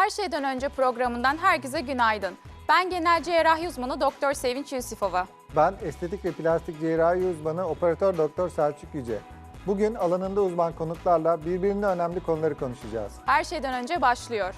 Her şeyden önce programından herkese günaydın. Ben genel cerrahi uzmanı Doktor Sevinç Yusufova. Ben estetik ve plastik cerrahi uzmanı operatör doktor Selçuk Yüce. Bugün alanında uzman konuklarla birbirinden önemli konuları konuşacağız. Her şeyden önce başlıyor.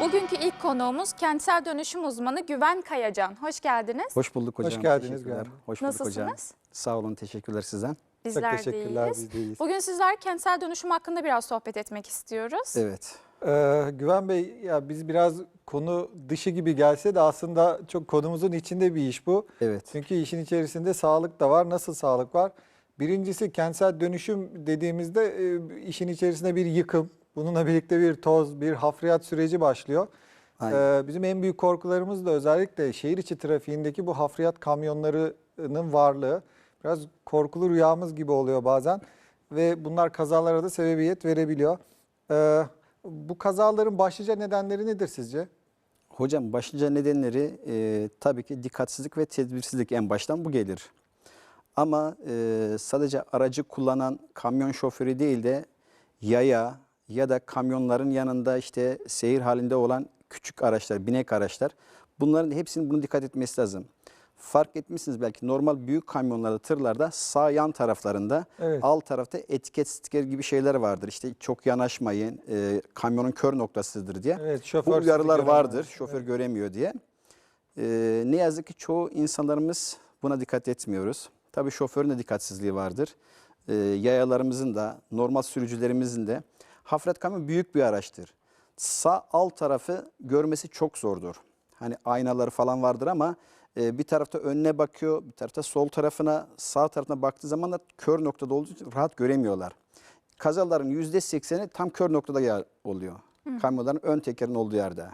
Bugünkü ilk konuğumuz kentsel dönüşüm uzmanı Güven Kayacan. Hoş geldiniz. Hoş bulduk hocam. Hoş geldiniz Teşekkürler. Güven. Hoş bulduk hocam. Nasılsınız? Sağ olun, teşekkürler sizden. Bizler Çok teşekkürler, deyiz. biz de iyiyiz. Bugün sizler kentsel dönüşüm hakkında biraz sohbet etmek istiyoruz. Evet. Ee, Güven Bey, ya biz biraz konu dışı gibi gelse de aslında çok konumuzun içinde bir iş bu. Evet. Çünkü işin içerisinde sağlık da var. Nasıl sağlık var? Birincisi kentsel dönüşüm dediğimizde e, işin içerisinde bir yıkım, bununla birlikte bir toz, bir hafriyat süreci başlıyor. Aynen. Ee, bizim en büyük korkularımız da özellikle şehir içi trafiğindeki bu hafriyat kamyonlarının varlığı. Biraz korkulu rüyamız gibi oluyor bazen ve bunlar kazalara da sebebiyet verebiliyor. Ee, bu kazaların başlıca nedenleri nedir sizce? Hocam başlıca nedenleri e, tabii ki dikkatsizlik ve tedbirsizlik en baştan bu gelir. Ama e, sadece aracı kullanan kamyon şoförü değil de yaya ya da kamyonların yanında işte seyir halinde olan küçük araçlar, binek araçlar bunların hepsinin bunu dikkat etmesi lazım. Fark etmişsiniz belki normal büyük kamyonlarda, tırlarda sağ yan taraflarında Evet. alt tarafta etiket stiker gibi şeyler vardır. İşte çok yanaşmayın, e, kamyonun kör noktasıdır diye. Evet, Bu şoför sizi uyarılar vardır, şoför göremiyor diye. Ee, ne yazık ki çoğu insanlarımız buna dikkat etmiyoruz. Tabii şoförün de dikkatsizliği vardır. Ee, yayalarımızın da, normal sürücülerimizin de. Hafret kamyon büyük bir araçtır. Sağ alt tarafı görmesi çok zordur. Hani aynaları falan vardır ama e, bir tarafta önüne bakıyor, bir tarafta sol tarafına, sağ tarafına baktığı zaman da kör noktada olduğu için rahat göremiyorlar. Kazaların %80'i tam kör noktada yer oluyor. Kamyonların ön tekerin olduğu yerde.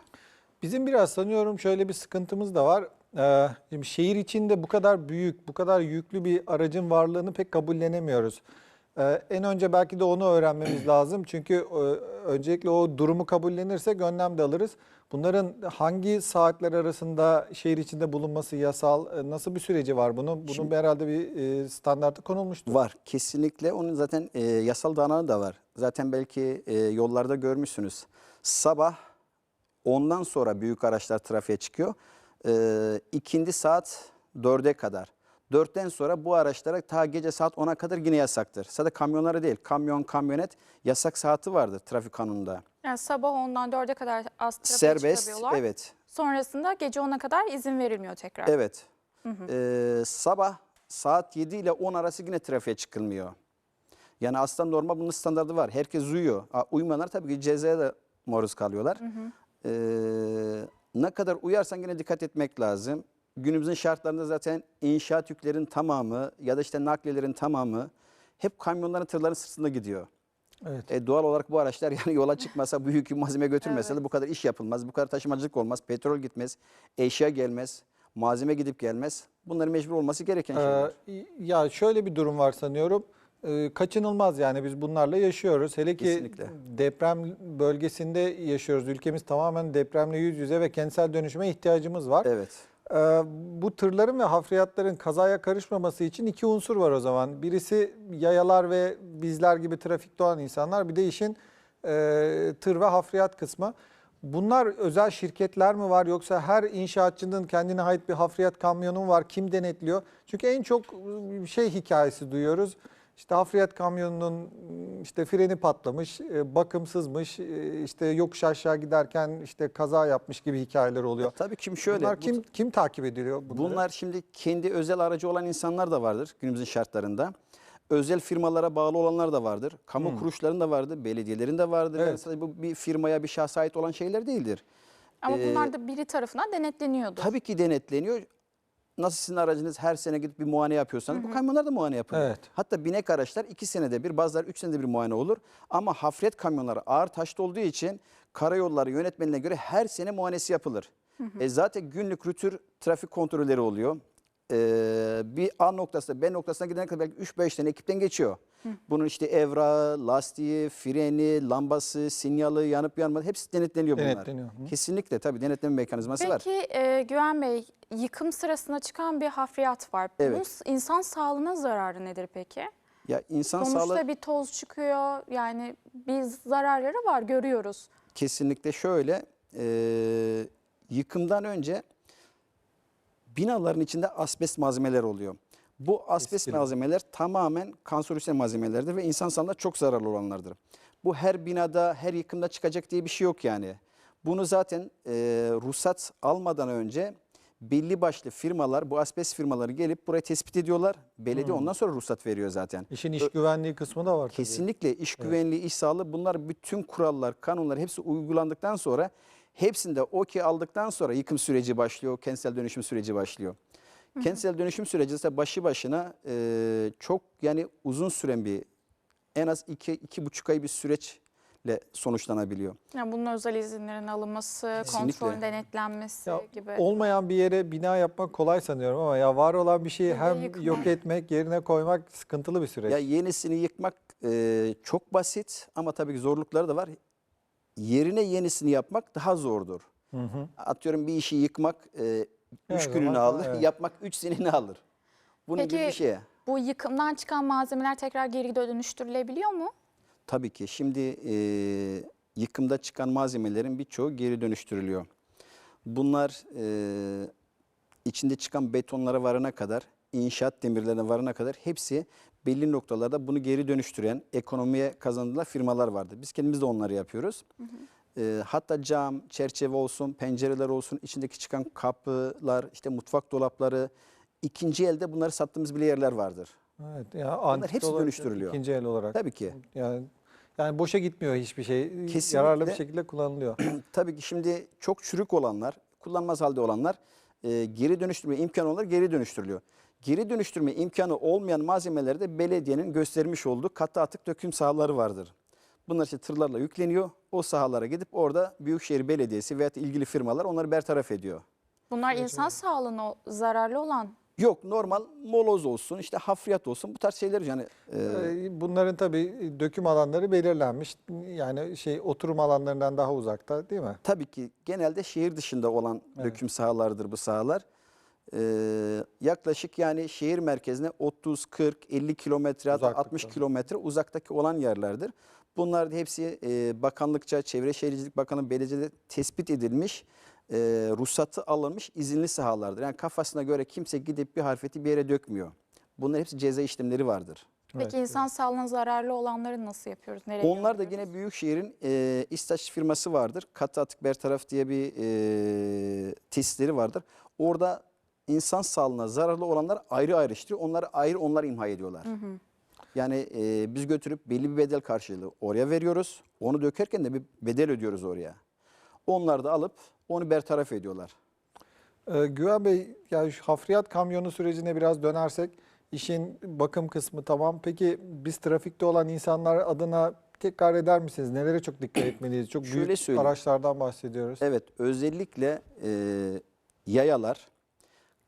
Bizim biraz sanıyorum şöyle bir sıkıntımız da var. Ee, şimdi şehir içinde bu kadar büyük, bu kadar yüklü bir aracın varlığını pek kabullenemiyoruz. Ee, en önce belki de onu öğrenmemiz lazım. Çünkü e, öncelikle o durumu kabullenirsek önlem de alırız. Bunların hangi saatler arasında şehir içinde bulunması yasal, e, nasıl bir süreci var bunun? Bunun Şimdi- herhalde bir e, standartı konulmuştur. Var kesinlikle onun zaten e, yasal danağı da var. Zaten belki e, yollarda görmüşsünüz. Sabah ondan sonra büyük araçlar trafiğe çıkıyor. E, ikindi saat 4'e kadar. 4'ten sonra bu araçlara ta gece saat 10'a kadar yine yasaktır. Sadece kamyonlara değil, kamyon, kamyonet yasak saati vardır trafik kanununda. Yani sabah 10'dan 4'e kadar az trafiğe Serbest, evet. Sonrasında gece 10'a kadar izin verilmiyor tekrar. Evet. Ee, sabah saat 7 ile 10 arası yine trafiğe çıkılmıyor. Yani aslında normal bunun standardı var. Herkes uyuyor. Uymayanlar tabii ki cezaya da maruz kalıyorlar. Ee, ne kadar uyarsan yine dikkat etmek lazım. Günümüzün şartlarında zaten inşaat yüklerin tamamı ya da işte nakliyelerin tamamı hep kamyonların tırların sırtında gidiyor. Evet. E, doğal olarak bu araçlar yani yola çıkmasa, bu yükü malzeme götürmese de bu kadar iş yapılmaz, bu kadar taşımacılık olmaz, petrol gitmez, eşya gelmez, malzeme gidip gelmez. Bunların mecbur olması gereken şeyler. Ee, ya şöyle bir durum var sanıyorum. Ee, kaçınılmaz yani biz bunlarla yaşıyoruz. Hele ki Kesinlikle. deprem bölgesinde yaşıyoruz. Ülkemiz tamamen depremle yüz yüze ve kentsel dönüşüme ihtiyacımız var. Evet. Ee, bu tırların ve hafriyatların kazaya karışmaması için iki unsur var o zaman. Birisi yayalar ve bizler gibi trafikte olan insanlar. Bir de işin e, tır ve hafriyat kısmı. Bunlar özel şirketler mi var yoksa her inşaatçının kendine ait bir hafriyat kamyonu mu var? Kim denetliyor? Çünkü en çok e, şey hikayesi duyuyoruz. İşte hafriyat kamyonunun işte freni patlamış, e, bakımsızmış, e, işte yokuş aşağı giderken işte kaza yapmış gibi hikayeler oluyor. Tabii kim şöyle. Bunlar bu- kim kim takip ediyor bunları? Bunlar şimdi kendi özel aracı olan insanlar da vardır günümüzün şartlarında. Özel firmalara bağlı olanlar da vardır. Kamu kuruluşlarının da vardır, belediyelerin de vardır. Yani Evet. sadece bu bir firmaya, bir şahsa ait olan şeyler değildir. Ama Ee, bunlar da biri tarafından denetleniyordu. Tabii ki denetleniyor. Nasıl sizin aracınız her sene gidip bir muayene yapıyorsanız bu kamyonlar da muayene yapılıyor. Evet. Hatta binek araçlar iki senede bir bazıları üç senede bir muayene olur. Ama hafriyat kamyonları ağır taşlı olduğu için karayolları yönetmenine göre her sene muayenesi yapılır. E zaten günlük rütür trafik kontrolleri oluyor. Ee, bir A noktasına B noktasına gidene kadar belki 3-5 tane ekipten geçiyor. Bunun işte evrağı, lastiği, freni, lambası, sinyali, yanıp yanmadı hepsi denetleniyor bunlar. Denetleniyor, hı. Kesinlikle tabii denetleme mekanizması var. Peki e, Güven Bey, yıkım sırasında çıkan bir hafriyat var. Bunun Evet. insan sağlığına zararı nedir peki? Ya insan Sonuçta sağlığı bir toz çıkıyor, yani bir zararları var görüyoruz. Kesinlikle şöyle, e, yıkımdan önce binaların içinde asbest malzemeler oluyor. Bu asbest Kesinlikle. malzemeler tamamen kanserojen malzemelerdir ve insan sağlığına çok zararlı olanlardır. Bu her binada, her yıkımda çıkacak diye bir şey yok yani. Bunu zaten e, ruhsat almadan önce belli başlı firmalar, bu asbest firmaları gelip buraya tespit ediyorlar. Belediye ondan sonra ruhsat veriyor zaten. İşin iş güvenliği kısmı da var tabii. Kesinlikle iş güvenliği, iş sağlığı bunlar bütün kurallar, kanunlar hepsi uygulandıktan sonra hepsinde okey aldıktan sonra yıkım süreci başlıyor, kentsel dönüşüm süreci başlıyor. Kentsel dönüşüm süreci ise başı başına e, çok yani uzun süren bir en az iki, iki buçuk ay bir süreçle sonuçlanabiliyor. Yani bunun özel izinlerin alınması, Kesinlikle. kontrolün denetlenmesi Ya, gibi. olmayan bir yere bina yapmak kolay sanıyorum ama ya var olan bir şeyi hem yıkmak. yok etmek, yerine koymak sıkıntılı bir süreç. Ya yenisini yıkmak e, çok basit ama tabii ki zorlukları da var. Yerine yenisini yapmak daha zordur. Hı hı. Atıyorum bir işi yıkmak e, Her üç zaman gününü alır, evet. yapmak üç seneni alır. Bunun gibi bir Peki- şey. Bu yıkımdan çıkan malzemeler tekrar geri dönüştürülebiliyor mu? Tabii ki şimdi e, yıkımda çıkan malzemelerin birçoğu geri dönüştürülüyor. Bunlar e, içinde çıkan betonlara varana kadar, inşaat demirlerine varana kadar hepsi belli noktalarda bunu geri dönüştüren, ekonomiye kazandıran firmalar vardır. Biz kendimiz de onları yapıyoruz. E, hatta cam, çerçeve olsun, pencereler olsun, içindeki çıkan kapılar, işte mutfak dolapları, ikinci elde bunları sattığımız bile yerler vardır. Evet, ya antik hepsi olarak, dönüştürülüyor. ikinci el olarak. Tabii ki. Yani yani boşa gitmiyor hiçbir şey. Kesinlikle. Yararlı bir şekilde kullanılıyor. Tabii ki şimdi çok çürük olanlar, kullanmaz halde olanlar e, geri dönüştürme imkanı olanlar geri dönüştürülüyor. Geri dönüştürme imkanı olmayan malzemelerde belediyenin göstermiş olduğu katı atık döküm sahaları vardır. Bunlar işte tırlarla yükleniyor. O sahalara gidip orada Büyükşehir Belediyesi veya ilgili firmalar onları bertaraf ediyor. Bunlar insan sağlığına o- zararlı olan. Yok normal moloz olsun işte hafriyat olsun bu tarz şeyler yani e, Ee, Bunların tabii döküm alanları belirlenmiş. Yani şey oturum alanlarından daha uzakta değil mi? Tabii ki genelde şehir dışında olan döküm sahalarıdır bu sahalar. Ee, yaklaşık yani şehir merkezine 30, 40, 50 kilometre hatta Uzaklıkta. 60 kilometre uzaktaki olan yerlerdir. Bunlar da hepsi e, bakanlıkça, Çevre Şehircilik Bakanı belediyede tespit edilmiş, e, ruhsatı alınmış izinli sahalardır. Yani kafasına göre kimse gidip bir harfeti bir yere dökmüyor. Bunlar hepsi ceza işlemleri vardır. Peki insan sağlığına zararlı olanları nasıl yapıyoruz? Nereye Onlar da yine Büyükşehir'in e, İstaş firması vardır. Katı Atık Bertaraf diye bir e, tesisleri vardır. Orada insan sağlığına zararlı olanlar ayrı ayrıştırıyor. Onları ayrı onlar imha ediyorlar. Yani e, biz götürüp belli bir bedel karşılığı oraya veriyoruz. Onu dökerken de bir bedel ödüyoruz oraya. Onlar da alıp onu bertaraf ediyorlar. Ee, Güven Bey, yani şu hafriyat kamyonu sürecine biraz dönersek, işin bakım kısmı tamam. Peki biz trafikte olan insanlar adına tekrar eder misiniz? Nelere çok dikkat etmeliyiz? Çok Şöyle büyük söyleyeyim. araçlardan bahsediyoruz. Evet özellikle e, yayalar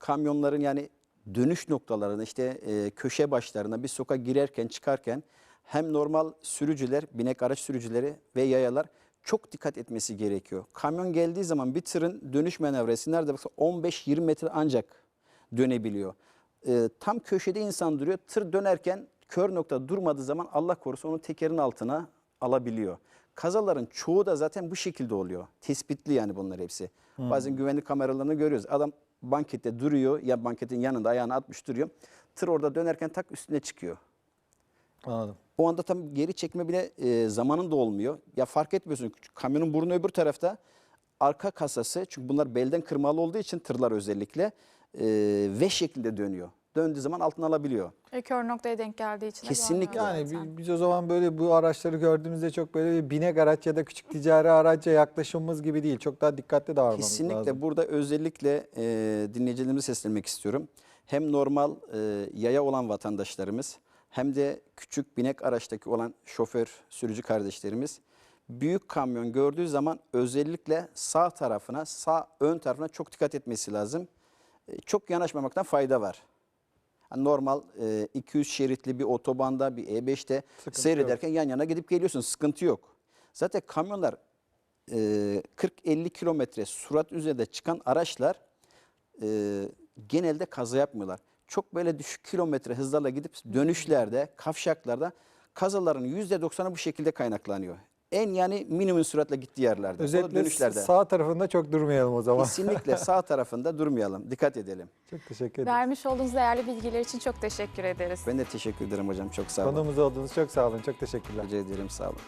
kamyonların yani dönüş noktalarına işte e, köşe başlarına bir sokak girerken çıkarken hem normal sürücüler, binek araç sürücüleri ve yayalar çok dikkat etmesi gerekiyor. Kamyon geldiği zaman bir tırın dönüş manevrası nerede baksa 15-20 metre ancak dönebiliyor. E, tam köşede insan duruyor. Tır dönerken kör nokta durmadığı zaman Allah korusun onu tekerin altına alabiliyor. Kazaların çoğu da zaten bu şekilde oluyor. Tespitli yani bunlar hepsi. Bazen güvenlik kameralarını görüyoruz. Adam bankette duruyor ya banketin yanında ayağını atmış duruyor. Tır orada dönerken tak üstüne çıkıyor. Anladım. O anda tam geri çekme bile e, zamanın da olmuyor. Ya fark etmiyorsun. Kamyonun burnu öbür tarafta. Arka kasası çünkü bunlar belden kırmalı olduğu için tırlar özellikle e, V şeklinde dönüyor. Döndüğü zaman altına alabiliyor. E, kör noktaya denk geldiği için. Kesinlikle. Yani zaten. bi- biz o zaman böyle bu araçları gördüğümüzde çok böyle bir binek araç ya da küçük ticari araca yaklaşımımız gibi değil. Çok daha dikkatli davranmamız Kesinlikle lazım. burada özellikle e, dinleyicilerimize seslenmek istiyorum. Hem normal e, yaya olan vatandaşlarımız hem de küçük binek araçtaki olan şoför, sürücü kardeşlerimiz büyük kamyon gördüğü zaman özellikle sağ tarafına, sağ ön tarafına çok dikkat etmesi lazım. E, çok yanaşmamaktan fayda var. Normal e, 200 şeritli bir otobanda, bir E5'te Sıkıntı seyrederken yan yana gidip geliyorsun. Sıkıntı yok. Zaten kamyonlar e, 40-50 kilometre surat üzerinde çıkan araçlar e, genelde kaza yapmıyorlar. Çok böyle düşük kilometre hızlarla gidip dönüşlerde, kavşaklarda kazaların %90'ı bu şekilde kaynaklanıyor. En yani minimum süratle gittiği yerlerde. Özetle dönüşlerde. sağ tarafında çok durmayalım o zaman. Kesinlikle sağ tarafında durmayalım. Dikkat edelim. çok teşekkür ederim. Vermiş olduğunuz değerli bilgiler için çok teşekkür ederiz. Ben de teşekkür ederim hocam. Çok sağ olun. Konuğumuz olduğunuz çok sağ olun. Çok teşekkürler. Rica ederim sağ olun.